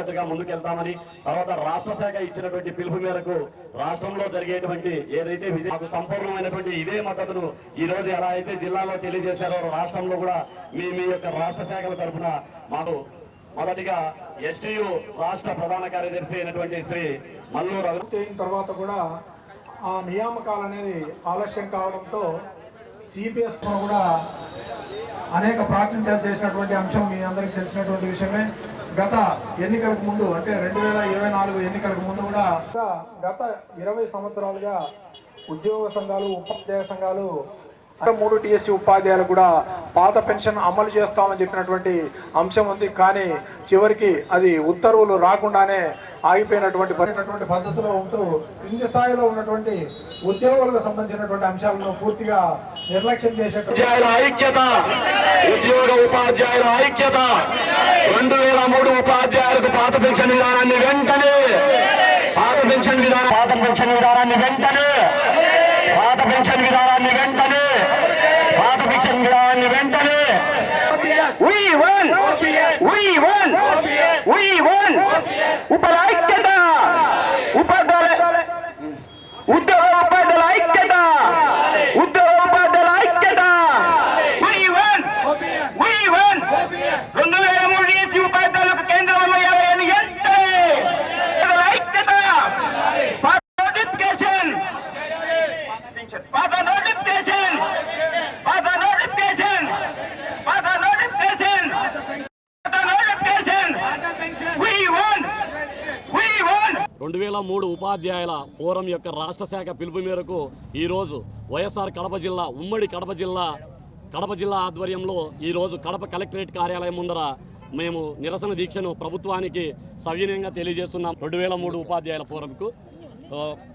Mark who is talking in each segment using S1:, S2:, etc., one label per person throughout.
S1: పద్ధతిగా ముందుకెళ్తామని తర్వాత రాష్ట్ర శాఖ ఇచ్చినటువంటి పిలుపు మేరకు రాష్ట్రంలో జరిగేటువంటి ఏదైతే మాకు సంపూర్ణమైనటువంటి ఇదే మద్దతును ఈ రోజు ఎలా అయితే జిల్లాలో తెలియజేశారో రాష్ట్రంలో కూడా మీ మీ యొక్క రాష్ట్ర శాఖల తరఫున మాకు మొదటిగా ఎస్టీయు రాష్ట్ర ప్రధాన కార్యదర్శి అయినటువంటి శ్రీ
S2: మల్లూరు అయిన తర్వాత కూడా ఆ నియామకాలు అనేది ఆలస్యం కావడంతో సిపిఎస్ కూడా అనేక ప్రాతినిధ్యాలు చేసినటువంటి అంశం మీ అందరికీ తెలిసినటువంటి విషయమే. గత ఎన్నికలకు ముందు అంటే రెండు వేల ఇరవై నాలుగు ఎన్నికలకు ముందు కూడా గత ఇరవై సంవత్సరాలుగా ఉద్యోగ సంఘాలు ఉపాధ్యాయ సంఘాలు మూడు టీఎస్సీ ఉపాధ్యాయులు కూడా పాత పెన్షన్ అమలు చేస్తామని చెప్పినటువంటి అంశం ఉంది. కానీ చివరికి అది ఉత్తర్వులు రాకుండానే ఆగిపోయినటువంటి పడినటువంటి పద్ధతిలో ఉంటూ కింది స్థాయిలో ఉన్నటువంటి ఉద్యోగులకు సంబంధించినటువంటి అంశాలను పూర్తిగా నిర్లక్ష్యం
S1: ఐక్యత ఉద్యోగ ఉపాధ్యాయుల ఐక్యత రెండు వేల మూడు ఉపాధ్యాయులకు పాత పెన్షన్ విధానాన్ని వెంటనే పాత పెన్షన్ విధానం పాత పెన్షన్ విధానాన్ని వెంటనే పాత పెన్షన్ విధానాన్ని వెంటనే పాత పెన్షన్ విధానాన్ని వెంటనే We won! We won! We won! Uppal ఐక్యత ఉపాధ్యాయుల ఉద్యోగ ఉపాధ్యాయుల ఐక్యత ఉద్యోగ ఉపాధ్యాయుల ఐక్యత We won! We won! రెండు వేల మూడు నుంచి ఉపాధ్యాయులకు కేంద్రంలో యాభై ఏళ్ళు ఎంతే ఉపాధ్యాయుల ఐక్యత పాత నోటిఫికేషన్ పాత నోటిఫికేషన్ పాత నోటిఫికేషన్ పాత నోటిఫికేషన్ పాత notification We won! We won! రెండు వేల మూడు ఉపాధ్యాయుల ఫోరం యొక్క రాష్ట్ర శాఖ పిలుపు మేరకు ఈరోజు వైఎస్ఆర్ కడప జిల్లా ఉమ్మడి కడప జిల్లా కడప జిల్లా ఆధ్వర్యంలో ఈరోజు కడప కలెక్టరేట్ కార్యాలయం ముందర మేము నిరసన దీక్షను ప్రభుత్వానికి సవినయంగా తెలియజేస్తున్నాం. రెండు వేల మూడు ఉపాధ్యాయుల ఫోరంకు.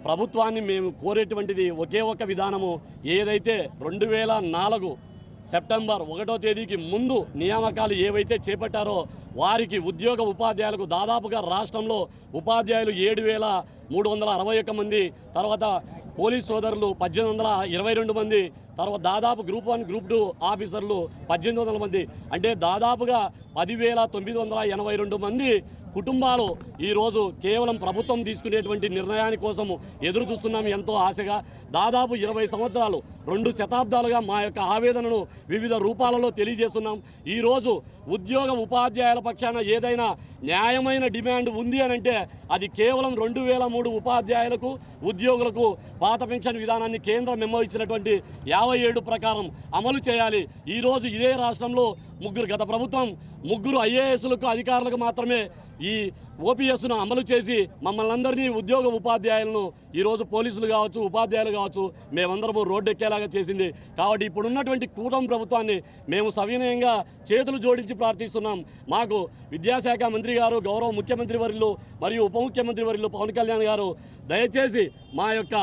S1: ప్రభుత్వాన్ని మేము కోరేటువంటిది ఒకే ఒక విధానము. ఏదైతే రెండు వేల నాలుగు సెప్టెంబర్ ఒకటో తేదీకి ముందు నియామకాలు ఏవైతే చేపట్టారో వారికి ఉద్యోగ ఉపాధ్యాయులకు దాదాపుగా రాష్ట్రంలో ఉపాధ్యాయులు ఏడు వేల మూడు వందల అరవై ఒక్క మంది తర్వాత పోలీస్ సోదరులు పద్దెనిమిది వందల ఇరవై రెండు మంది తర్వాత దాదాపు గ్రూప్ వన్ గ్రూప్ టూ ఆఫీసర్లు పద్దెనిమిది వందల మంది. అంటే దాదాపుగా పదివేల తొమ్మిది వందల ఎనభై రెండు మంది కుటుంబాలు ఈరోజు కేవలం ప్రభుత్వం తీసుకునేటువంటి నిర్ణయాని కోసము ఎదురు చూస్తున్నాం ఎంతో ఆశగా. దాదాపు ఇరవై సంవత్సరాలు రెండు శతాబ్దాలుగా మా యొక్క ఆవేదనను వివిధ రూపాలలో తెలియజేస్తున్నాం. ఈరోజు ఉద్యోగ ఉపాధ్యాయుల పక్షాన ఏదైనా న్యాయమైన డిమాండ్ ఉంది అని అంటే అది కేవలం రెండు వేల మూడు ఉపాధ్యాయులకు ఉద్యోగులకు పాత పెన్షన్ విధానాన్ని కేంద్రం మెమో ఇచ్చినటువంటి యాభై ఏడు ప్రకారం అమలు చేయాలి. ఈరోజు ఇదే రాష్ట్రంలో ముగ్గురు గత ప్రభుత్వం ముగ్గురు ఐఏఎస్లకు అధికారులకు మాత్రమే ఈ ఓపీఎస్ను అమలు చేసి మమ్మల్ని అందరినీ ఉద్యోగ ఉపాధ్యాయులను ఈరోజు పోలీసులు కావచ్చు ఉపాధ్యాయులు కావచ్చు మేమందరము రోడ్డెక్కేలాగా చేసింది. కాబట్టి ఇప్పుడు ఉన్నటువంటి కూటమి ప్రభుత్వాన్ని మేము సవినయంగా చేతులు జోడించి ప్రార్థిస్తున్నాం. మాకు విద్యాశాఖ మంత్రి గారు గౌరవ ముఖ్యమంత్రి వర్యులు మరియు ఉప ముఖ్యమంత్రి వర్యులు పవన్ కళ్యాణ్ గారు దయచేసి మా యొక్క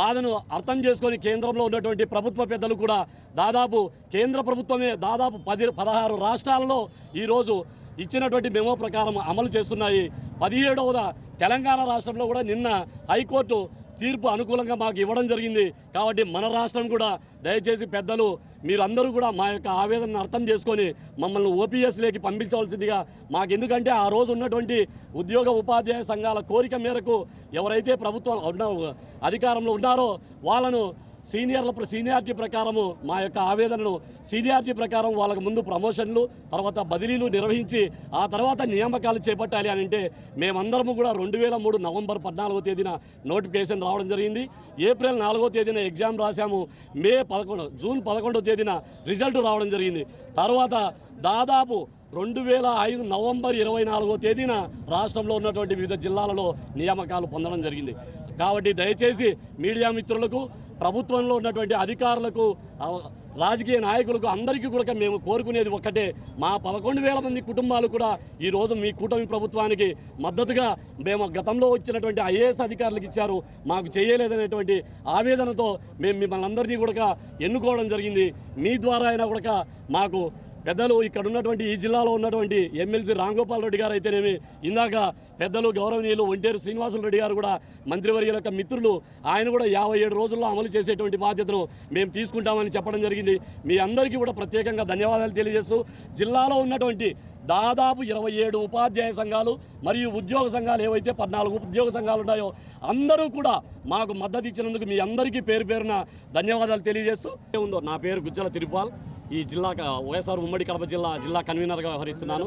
S1: బాధను అర్థం చేసుకొని కేంద్రంలో ఉన్నటువంటి ప్రభుత్వ పెద్దలు కూడా దాదాపు కేంద్ర ప్రభుత్వమే దాదాపు పది పదహారు రాష్ట్రాలలో ఈరోజు ఇచ్చినటువంటి మెమో ప్రకారం అమలు చేస్తున్నాయి. పదిహేడవద తెలంగాణ రాష్ట్రంలో కూడా నిన్న హైకోర్టు తీర్పు అనుకూలంగా మాకు ఇవ్వడం జరిగింది. కాబట్టి మన రాష్ట్రం కూడా దయచేసి పెద్దలు మీరందరూ కూడా మా యొక్క ఆవేదనను అర్థం చేసుకొని మమ్మల్ని ఓపీఎస్లోకి పంపించవలసిందిగా మాకు ఎందుకంటే ఆ రోజు ఉన్నటువంటి ఉద్యోగ ఉపాధ్యాయ సంఘాల కోరిక మేరకు ఎవరైతే ప్రభుత్వం అధికారంలో ఉన్నారో వాళ్ళను సీనియర్ల సీనియారిటీ ప్రకారము మా యొక్క ఆవేదనను సీనియారిటీ ప్రకారం వాళ్ళకు ముందు ప్రమోషన్లు తర్వాత బదిలీలు నిర్వహించి ఆ తర్వాత నియామకాలు చేపట్టాలి అని అంటే మేమందరము కూడా రెండు వేల మూడు నవంబర్ పద్నాలుగో తేదీన నోటిఫికేషన్ రావడం జరిగింది. ఏప్రిల్ నాలుగో తేదీన ఎగ్జామ్ రాశాము. మే పదకొండు జూన్ పదకొండో తేదీన రిజల్ట్ రావడం జరిగింది. తర్వాత దాదాపు రెండు వేల ఐదు నవంబర్ ఇరవై నాలుగో తేదీన రాష్ట్రంలో ఉన్నటువంటి వివిధ జిల్లాలలో నియామకాలు పొందడం జరిగింది. కాబట్టి దయచేసి మీడియా మిత్రులకు ప్రభుత్వంలో ఉన్నటువంటి అధికారులకు రాజకీయ నాయకులకు అందరికీ కూడా మేము కోరుకునేది ఒక్కటే. మా పదకొండు వేల మంది కుటుంబాలు కూడా ఈరోజు మీ కూటమి ప్రభుత్వానికి మద్దతుగా మేము గతంలో వచ్చినటువంటి ఐఏఎస్ అధికారులకు ఇచ్చారు. మాకు చేయలేదనేటువంటి ఆవేదనతో మేము మిమ్మల్ని అందరినీ కూడా ఎన్నుకోవడం జరిగింది. మీ ద్వారా అయినా కూడా మాకు పెద్దలు ఇక్కడ ఉన్నటువంటి ఈ జిల్లాలో ఉన్నటువంటి ఎమ్మెల్సీ రాంగోపాల్ రెడ్డి గారు అయితేనేమి ఇందాక పెద్దలు గౌరవనీయులు ఒంటేరు శ్రీనివాసులు రెడ్డి గారు కూడా మంత్రివర్యుల యొక్క మిత్రులు ఆయన కూడా యాభై ఏడు రోజుల్లో అమలు చేసేటువంటి బాధ్యతను మేము తీసుకుంటామని చెప్పడం జరిగింది. మీ అందరికీ కూడా ప్రత్యేకంగా ధన్యవాదాలు తెలియజేస్తూ జిల్లాలో ఉన్నటువంటి దాదాపు ఇరవై ఏడు ఉపాధ్యాయ సంఘాలు మరియు ఉద్యోగ సంఘాలు ఏవైతే పద్నాలుగు ఉద్యోగ సంఘాలు ఉన్నాయో అందరూ కూడా మాకు మద్దతు ఇచ్చినందుకు మీ అందరికీ పేరు పేరున ధన్యవాదాలు తెలియజేస్తూ ఉందో నా పేరు గుజ్జల తిరుపాల్. ఈ జిల్లా వైఎస్ఆర్ ఉమ్మడి కడప జిల్లా జిల్లా కన్వీనర్గా వ్యవహరిస్తున్నాను.